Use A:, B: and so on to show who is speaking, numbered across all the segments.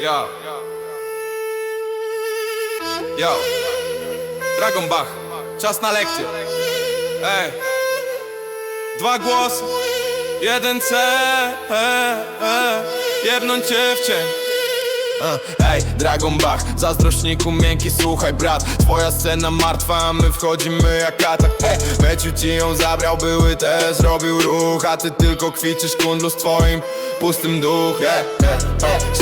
A: Yo. Yo. Dragon Bach. Czas na lekcję. Ej. Dwa głosy. Jeden C. E, e. Jebnąć cię w cień. Ej, Dragon Bach, zazdrośniku miękki, słuchaj brat. Twoja scena martwa, a my wchodzimy jak atak Ej, Meciu ci ją zabrał, były te, zrobił ruch A ty tylko kwiczysz kundlu z twoim pustym duchem.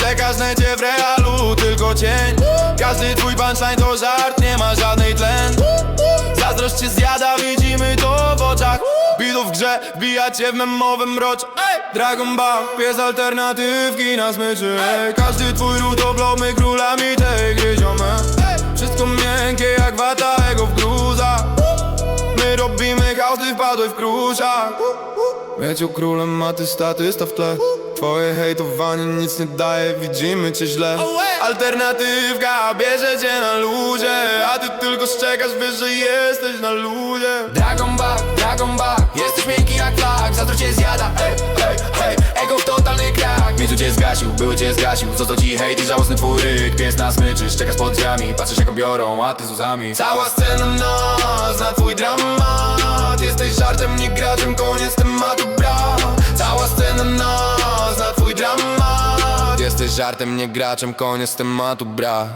A: Czekasz necie w realu, tylko cień. Każdy twój punchline to żart, nie ma żadnej tlen. Zazdrość cię zjada, widzimy to w oczach. Bidu w grze, wbija cię w memowym mrocz Ej! Dragon Ball, pies alternatywki na smyczy. Ej! Każdy twój blok, my królami tej gry ziome Wszystko miękkie jak wata, ego w gruzach My robimy chaos, ty wpadłeś w kruszach Wieciu królem, a ty statysta w tle. Twoje hejtowanie nic nie daje, widzimy cię źle. Alternatywka bierze cię na luzie A ty tylko szczekasz, wiesz, że jesteś na luzie
B: Dragon Ball, Dragon Ball Jesteś miękki zgasił, były cię zgasił. Został ci hejt i żałosny twój ryk Pies na smyczy, czekasz pod drzwiami Patrzysz jak biorą, a ty z łzami.
A: Cała scena nas na twój dramat. Jesteś żartem, nie graczem, koniec tematu brat Cała scena nas na twój dramat. Jesteś żartem, nie graczem, koniec tematu brat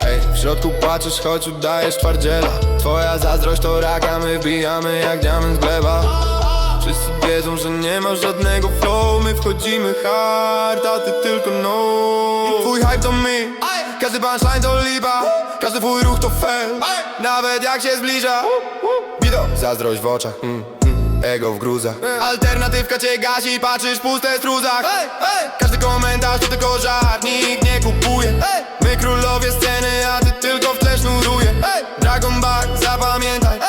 A: Ej, w środku patrzysz, choć udajesz twardziela. Twoja zazdrość to raka, my wbijamy jak diament z gleba wiedzą, że nie masz żadnego flow. My wchodzimy hard, a ty tylko no. Twój hype to my, każdy punchline to lipa. Każdy twój ruch to fail, nawet jak się zbliża. Wido, zazdrość w oczach, mm, mm, ego w gruzach. Alternatywka cię gasi, patrzysz puste struzach. Każdy komentarz to tylko żart, nikt nie kupuje. My królowie sceny, a ty tylko w tle sznuruje Dragon Ball, zapamiętaj,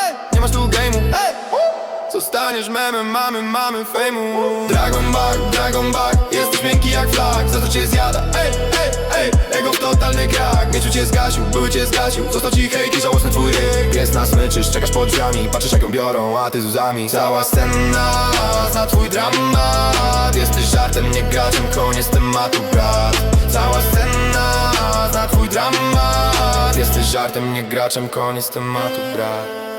A: Zostaniesz memem, mamy, mamy fejmu. Dragon Ball, Dragon Ball Jesteś miękki jak flag, za to cię zjada. Ej, ej, ej, ego w totalny krak. Mieczu cię zgasił, były cię zgasił. Został ci hejt i żałosny twój ryk. Jest na smyczysz, czekasz pod drzwiami Patrzysz jak ją biorą, a ty z łzami. Cała scena na twój dramat. Jesteś żartem, nie graczem, koniec tematu brat. Cała scena na twój dramat. Jesteś żartem, nie graczem, koniec tematu brat